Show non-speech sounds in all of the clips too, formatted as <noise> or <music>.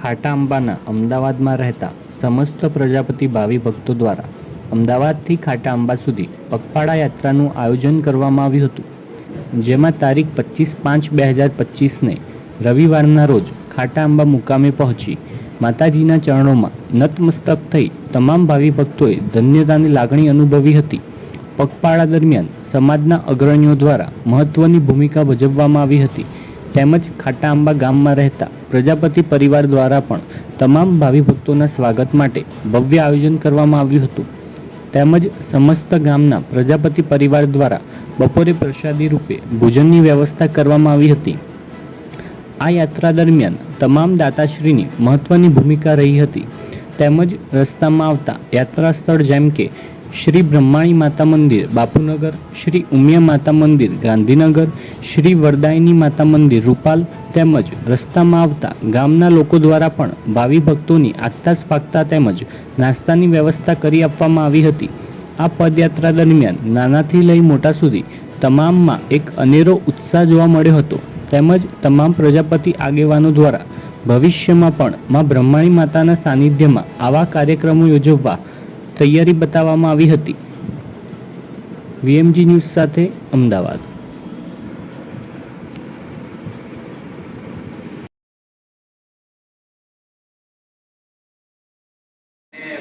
ખાટા અંબાના અમદાવાદમાં રહેતા સમસ્ત પ્રજાપતિ ભાવિ ભક્તો દ્વારા અમદાવાદથી ખાટા અંબા સુધી પગપાળા યાત્રાનું આયોજન કરવામાં આવ્યું હતું. જેમાં તારીખ પચીસ પાંચ બે હજાર પચીસને રવિવારના રોજ ખાટા અંબા મુકામે પહોંચી માતાજીના ચરણોમાં નતમસ્તક થઈ તમામ ભાવિ ભક્તોએ ધન્યતાની લાગણી અનુભવી હતી. પગપાળા દરમિયાન સમાજના અગ્રણીઓ દ્વારા મહત્વની ભૂમિકા ભજવવામાં આવી હતી. તેમજ ખાટા આંબા ગામમાં રહેતા પ્રજાપતિ પરિવાર દ્વારા પણ તમામ ભાવિ ભક્તોના સ્વાગત માટે ભવ્ય આયોજન કરવામાં આવ્યું હતું. તેમજ સમસ્ત ગામના પ્રજાપતિ પરિવાર દ્વારા બપોરે પ્રસાદી રૂપે ભોજનની વ્યવસ્થા કરવામાં આવી હતી. આ યાત્રા દરમિયાન તમામ દાતાશ્રીની મહત્વની ભૂમિકા રહી હતી. તેમજ રસ્તામાં આવતા યાત્રા સ્થળ જેમ કે શ્રી બ્રહ્માણી માતા મંદિર, બાપુનગર, શ્રી ઉમિયા માતા મંદિર, ગાંધીનગર, શ્રી વરદાયની માતા મંદિર, રૂપાલ તેમજ રસ્તામાં આવતા ગામના લોકો દ્વારા પણ ભાવિ ભક્તોની આગતાસ પાકતા તેમજ નાસ્તાની વ્યવસ્થા કરી આપવામાં આવી હતી. આ પદયાત્રા દરમિયાન નાનાથી લઈ મોટા સુધી તમામમાં એક અનેરો ઉત્સાહ જોવા મળ્યો હતો. તેમજ તમામ પ્રજાપતિ આગેવાનો દ્વારા ભવિષ્યમાં પણ માં બ્રહ્માણી માતાના સાનિધ્યમાં આવા કાર્યક્રમો યોજવા તૈયારી બતાવવામાં આવી હતી. વીએમજી ન્યૂઝ સાથે અમદાવાદ.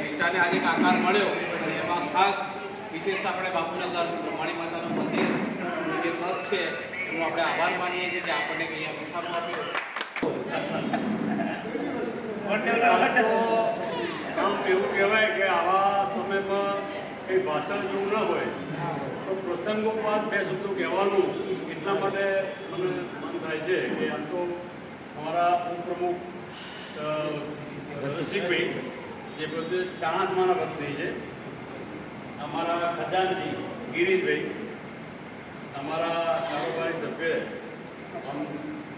વિચારને આજે આકાર મળ્યો અને એમાં ખાસ વિશેષતા આપણે બાપુના દર બ્રહ્માણી માતાનું મંદિર જે ટ્રસ્ટ છે એનો આપણે આભાર માનીએ છીએ કે આપણને અહીંયા વિસારો આપ્યો આમ એવું કહેવાય કે આવા સમયમાં કંઈ ભાષણ જેવું ન હોય તો પ્રસંગોપાત બે શબ્દો કહેવાનું એટલા માટે મને મન થાય છે કે આમ તો અમારા ઉપપ્રમુખ રસિકભાઈ જે પોતે ચાણસમાના પત્ની છે અમારા ખજાનજી ગિરીશભાઈ અમારા કારોબારી સભ્ય આમ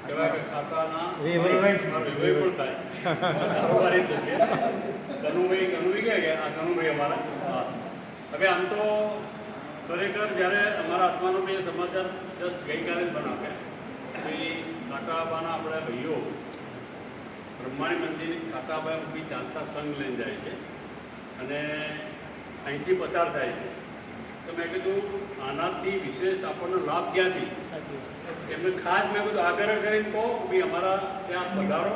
કહેવાય કે ખાતાના પણ થાય. <laughs> કારોબારી સભ્ય. કનુભાઈ કનુભાઈ કહે કે આ કનુભાઈ અમારા. હવે આમ તો ખરેખર જ્યારે અમારા આત્માનો મેં સમાચાર જસ્ટ ગઈકાલે જ બનાવ્યા. એ કાકાબાના આપણા ભાઈઓ બ્રહ્માણી મંદિર કાકાબાઈ ઊભી ચાલતા સંઘ લઈને જાય છે અને અહીંથી પસાર થાય છે. તો મેં કીધું આનાથી વિશેષ આપણને લાભ ક્યાંથી? એમને ખાસ મેં કીધું આગ્રહ કરીને કહો ભાઈ અમારા ત્યાં પધારો.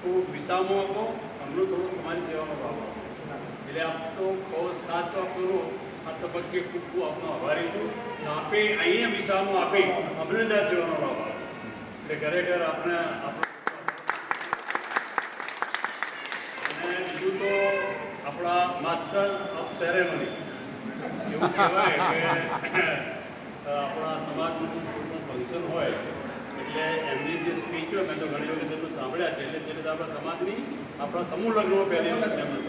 થોડુંક વિસામો આપો. અમને થોડુંક તમારી સેવાનો ભાવ એટલે આપ તો ખાસ સાચો કરો આ તબક્કે ખૂબ ખૂબ આપનો આભારી છું આપે અહીંયા વિસામો આપી અભિનંદન સેવાનો ભાવ એટલે ખરેખર આપણે અને બીજું તો આપણા માસ્ટર ઓફ સેરેમની એવું કહેવાય કે આપણા સમાજનું કોઈ પણ ફંક્શન હોય એટલે એમની જે સ્પીચ હોય, મેં તો ઘણી વખત સાંભળ્યા છે. એટલે છેલ્લે આપણા સમાજની આપણા સમૂહ લગ્નમાં પહેલી વખત